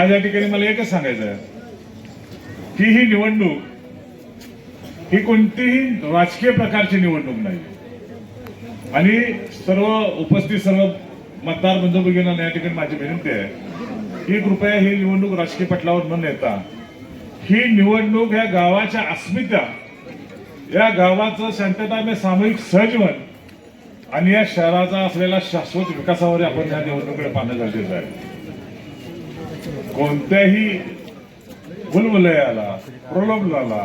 आज या ठिकाणी मला एकच सांगायचं आहे. की ही निवडणूक ही कोणतीही राजकीय प्रकारची निवडणूक नाही. आणि सर्व उपस्थित सर्व मतदार बंधू भगिनींना या ठिकाणी माझी विनंती आहे की कृपया ही निवडणूक राजकीय पटलावर न नेता ही निवडणूक या गावाच्या अस्मिता या गावाचं शांततामय सामूहिक सहजीवन आणि या शहराचा असलेला शाश्वत विकासावर आपण या निवडणुकीकडे पाहणं गरजेचं आहे. कोणत्याही भुलभुलयाला प्रलोभनाला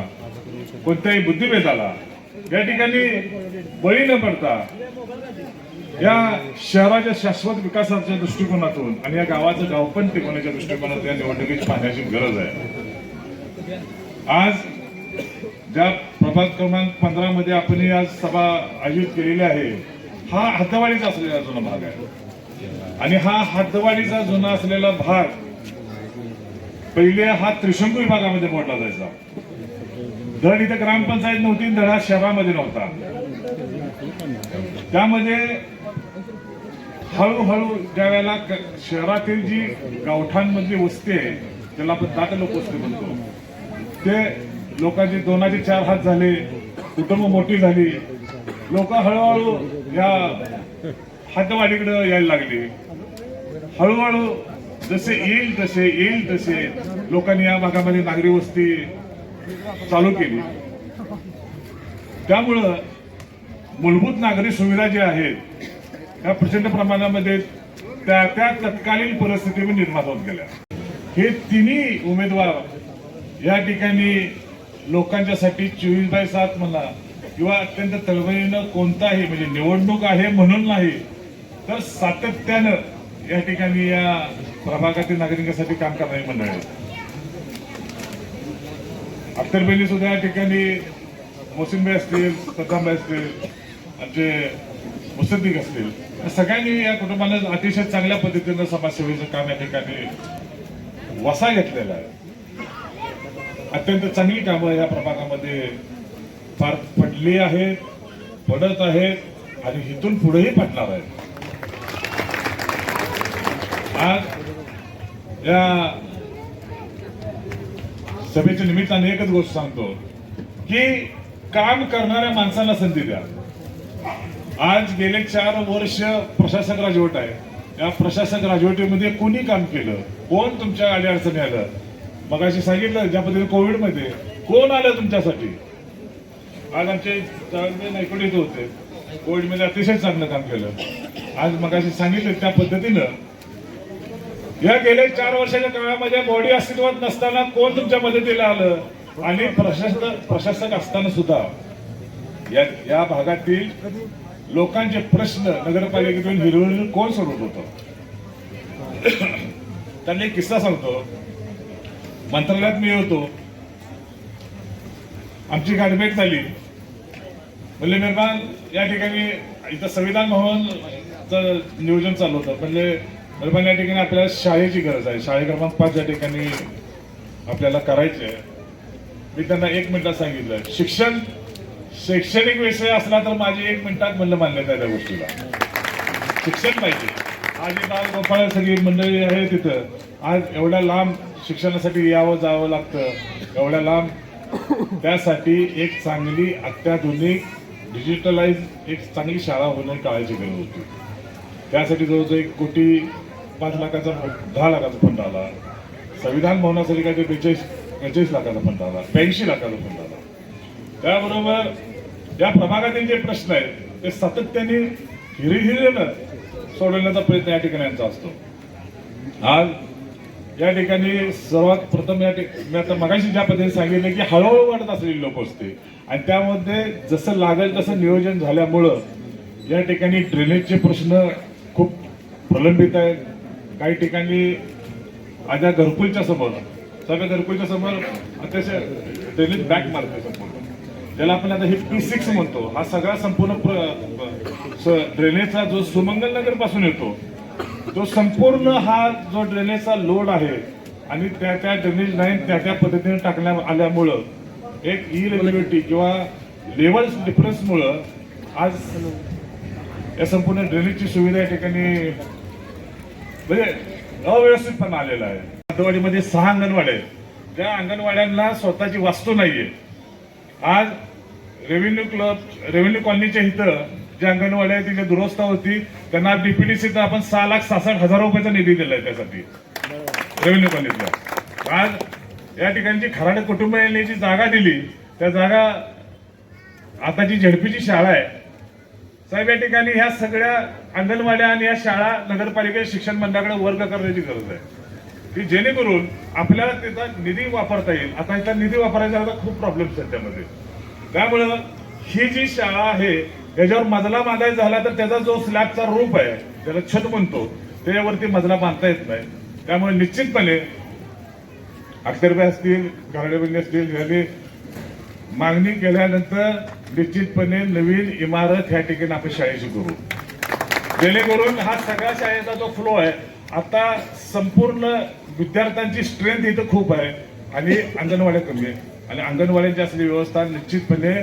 कोणत्याही बुद्धिभेदाला या ठिकाणी बळी न पडता या शहराच्या शाश्वत विकासाच्या दृष्टिकोनातून आणि या गावाचं गावपण टिकवण्याच्या दृष्टिकोनातून या निवडणुकीत पाहण्याची गरज आहे. आज ज्या प्रभाग क्रमांक पंधरा मध्ये आपण ही आज सभा आयोजित केलेली आहे हा हातवाडीचा असलेला जुना भाग आहे. आणि हा हातवाडीचा जुना असलेला भाग पहिले हा त्रिशंकू विभागामध्ये मोडला जायचा. धड इथं ग्रामपंचायत नव्हती धड हा शहरामध्ये नव्हता. त्यामध्ये हळूहळू ज्या वेळेला शहरातील जी गावठांमधली वस्ती आहे त्याला आपण दाट लोक वस्ती म्हणतो. ते लोकांचे दोनाचे चार हात झाले कुटुंब मोठी झाली लोक हळूहळू या हातवाडीकडे यायला लागली. हळूहळू जसे येईल तसे येईल तसे लोकांनी या भागामध्ये नागरी वस्ती चालू केली. त्यामुळं मूलभूत नागरी सुविधा ज्या आहेत त्या प्रचंड प्रमाणामध्ये त्या त्या तत्कालीन परिस्थितीवर निर्माण होत गेल्या. हे तिन्ही उमेदवार या ठिकाणी लोकांच्यासाठी चोवीस बाय सात म्हणा किंवा अत्यंत तळमळीनं कोणताही म्हणजे निवडणूक आहे म्हणून नाही तर सातत्यानं या ठिकाणी या प्रभागातील नागरिकांसाठी काम करणारी मंडळ आहेत. अख्तरबेली सुद्धा या ठिकाणी मोसिंबी असतील सद्दामबाई असतील आमचे मुसद्दीक असतील. सगळ्यांनी या कुटुंबाने अतिशय चांगल्या पद्धतीनं समाजसेवेचं काम या ठिकाणी वसा घेतलेला आहे. अत्यंत चांगली कामं या प्रभागामध्ये फार पडली आहेत पडत आहेत आणि इथून पुढेही पडणार आहेत. आज या सभेच्या निमित्ताने एकच गोष्ट सांगतो की काम करणाऱ्या माणसांना संधी द्या. आज गेले चार वर्ष प्रशासक राजवट आहे. या प्रशासक राजवटीमध्ये कोणी काम केलं? कोण तुमच्या आडी अडचणी आलं मग अशी सांगितलं ज्या पद्धतीने कोविडमध्ये कोण आलं तुमच्यासाठी? आज आमचे जावळे होते. कोविडमध्ये अतिशय चांगलं काम केलं. आज मग अशी सांगितलं त्या पद्धतीनं या गेल्या चार वर्षाच्या काळामध्ये बॉडी अस्तित्वात नसताना कोण तुमच्या मदतीला आलं? आणि प्रशासक प्रशासक असताना सुद्धा या या भागातील लोकांचे प्रश्न नगरपालिकेतून हिरवून कोण सोडवत होतं? त्यांनी एक किस्सा सांगतो. मंत्रालयात मी होतो. आमची गाठभेट झाली. म्हणजे निर्माण या ठिकाणी इथं संविधान भवनचं नियोजन चालू होतं. म्हणजे तर पण या ठिकाणी आपल्याला शाळेची गरज आहे. शाळे क्रमांक पाच या ठिकाणी आपल्याला करायचे आहे मी त्यांना एक मिनिटात सांगितलं शिक्षण शैक्षणिक विषय असला तर माझी एक मिनिटात म्हणलं मान्यता आहे त्या गोष्टीला. शिक्षण पाहिजे. आज काल गोपाळ सगळी मंडळी आहे तिथं आज एवढ्या लांब शिक्षणासाठी यावं जावं लागतं. एवढ्या लांब. त्यासाठी एक चांगली अत्याधुनिक डिजिटलाइज एक चांगली शाळा होणं टाळायची गरज होती. त्यासाठी जवळजवळ एक कोटी पाच लाखाचा दहा लाखाचा फंड आला. संविधान भवनासाठी काय ते बेचाळीस बेचाळीस लाखाचा फंड आला ब्याऐंशी लाखाचा फंड आला. त्याबरोबर या प्रभागातील जे प्रश्न आहेत ते सातत्याने हिरिहिरीनं सोडवण्याचा प्रयत्न या ठिकाणी यांचा असतो. आज या ठिकाणी सर्वात प्रथम या ठिकाणी मी आता मगाशी ज्या पद्धतीने सांगितलं की हळूहळू वाढत असलेली लोक असते आणि त्यामध्ये जसं लागेल तसं नियोजन झाल्यामुळं या ठिकाणी ड्रेनेजचे प्रश्न खूप प्रलंबित आहेत. काही ठिकाणी माझ्या घरकुलच्या समोर सगळ्या घरकुलच्या समोर अतिशय ड्रेनेज बॅक मारते संपूर्ण ज्याला आपण आता हे पी सिक्स म्हणतो हा सगळा संपूर्ण प्र- स- ड्रेनेजचा जो सुमंगल नगरपासून येतो तो संपूर्ण हा जो ड्रेनेजचा लोड आहे आणि त्या त्या ड्रेनेज लाईन त्या त्या पद्धतीने टाकण्यात आल्यामुळं एक इरेग्युलरिटी किंवा लेवल डिफरन्समुळं आज या संपूर्ण ड्रेनेजची सुविधा या ठिकाणी म्हणजे अव्यवस्थितपणा आलेला आहे. अंगणवाडीमध्ये सहा अंगणवाड्या आहेत. ज्या अंगणवाड्यांना स्वतःची वास्तू नाहीये. आज रेव्हेन्यू क्लब रेव्हेन्यू कॉलनीच्या इथं ज्या अंगणवाड्या आहेत तिच्या दुरवस्था होती. त्यांना डीपीडीसीचा आपण सहा लाख सहासष्ट हजार रुपयाचा निधी दिलाय त्यासाठी. रेव्हेन्यू कॉलनीतला आज या ठिकाणची खराडे कुटुंबियांनी जी जागा दिली त्या जागा आता जी झडपीची शाळा आहे. साहेब या ठिकाणी ह्या सगळ्या अंगणवाड्या आणि या शाळा नगरपालिकेच्या शिक्षण मंडळाकडे वर्ग करण्याची गरज आहे. की जेणेकरून आपल्याला त्याचा निधी वापरता येईल. आता इथं निधी वापरायचा आता खूप प्रॉब्लेम सध्यामध्ये. त्यामुळं ही जी शाळा आहे याच्यावर मजला बांधायचा झाला तर त्याचा जो स्लॅबचा रूप आहे त्याला छत म्हणतो त्याच्यावरती मजला बांधता येत नाही. त्यामुळे निश्चितपणे अक्षरभाई असतील गारडेबंदी असतील यांनी मागणी केल्यानंतर निश्चितपणे नवीन इमारत ह्या ठिकाणी आपण शाळेची करू. जेणेकरून हा सगळ्या शाळेचा जो फ्लो आहे आता संपूर्ण विद्यार्थ्यांची स्ट्रेंथ इथं खूप आहे आणि अंगणवाड्या कमी आहे. आणि अंगणवाड्यांची असलेली व्यवस्था निश्चितपणे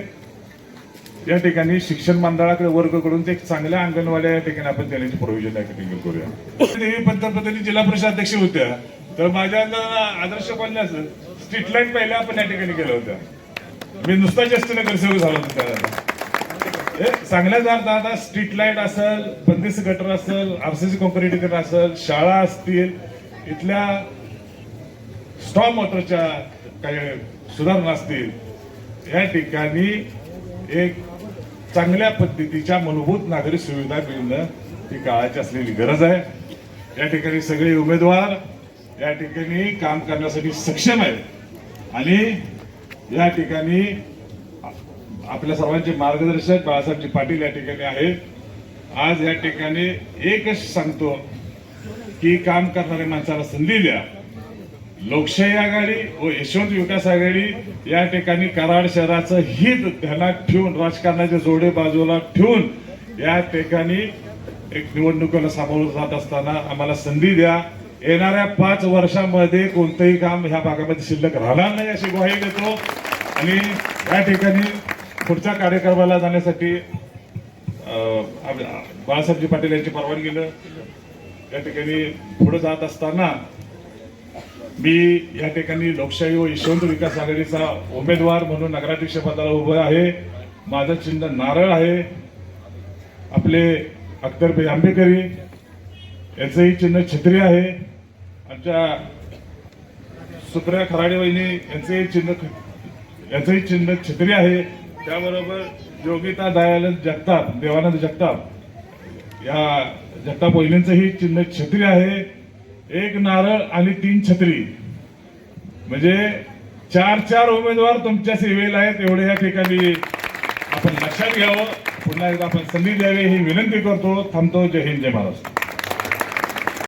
या ठिकाणी शिक्षण मंडळाकडे वर्ग करून ते चांगल्या अंगणवाड्या या ठिकाणी आपण देण्याची प्रोव्हिजन या ठिकाणी करूया. देवी पंतप्रधानी जिल्हा परिषद अध्यक्ष होत्या. तर माझ्या आदर्श कॉलनी स्ट्रीट लाइट पहिल्या आपण या ठिकाणी केल्या होत्या. मी नुसता जास्त नगरसेवक झालो होतो त्यावेळेला. चांगल्या जात आता स्ट्रीट लाइट असेल बंदिस्त गटर असेल आरसीसी कॉन्क्रिटीकरण असेल शाळा असतील इथल्या स्टॉम वॉटरच्या काही सुधारणा असतील या ठिकाणी एक चांगल्या पद्धतीच्या मूलभूत नागरी सुविधा मिळणं ही काळाची असलेली गरज आहे. या ठिकाणी सगळे उमेदवार या ठिकाणी काम करण्यासाठी सक्षम आहेत. आणि या ठिकाणी आपल्या सर्वांचे मार्गदर्शक बाळासाहेबजी पाटील या ठिकाणी आहेत. आज या ठिकाणी एकच सांगतो की काम करणाऱ्या माणसाला संधी द्या. लोकशाही आघाडी व यशवंत विकास आघाडी या ठिकाणी कराड शहराचं हित ध्यानात ठेवून राजकारणाच्या जोडे बाजूला ठेवून या ठिकाणी एक निवडणुकीला सामोरं जात असताना आम्हाला संधी द्या. येणाऱ्या पाच वर्षामध्ये कोणतंही काम ह्या भागामध्ये शिल्लक राहणार नाही अशी ग्वाही देतो. आणि या ठिकाणी पुढच्या कार्यक्रमाला जाण्यासाठी बाळासाहेबजी पाटील यांची परवानगीनं या ठिकाणी पुढे जात असताना मी या ठिकाणी लोकशाही व यशवंत विकास आघाडीचा उमेदवार म्हणून नगराध्यक्ष पदाला उभं आहे. माझं चिन्ह नारळ आहे. आपले अख्तरभाई आंबेकरी यांचंही चिन्ह छत्री आहे. आमच्या सुप्रिया खराडे वहिनी यांचंही चिन्ह याचंही चिन्ह छत्री आहे. त्याबरोबर योगिता दयानंद जगताप देवानंद जगताप. या जगताप वहिनींचंही चिन्ह छत्री आहे. एक नारळ आणि तीन छत्री. म्हणजे चार चार उमेदवार तुमच्या सेवेला आहेत. एवढे या ठिकाणी आपण लक्षात घ्यावं. पुन्हा एकदा आपण संधी द्यावी ही विनंती करतो. थांबतो. जय हिंद जय महाराष्ट्र.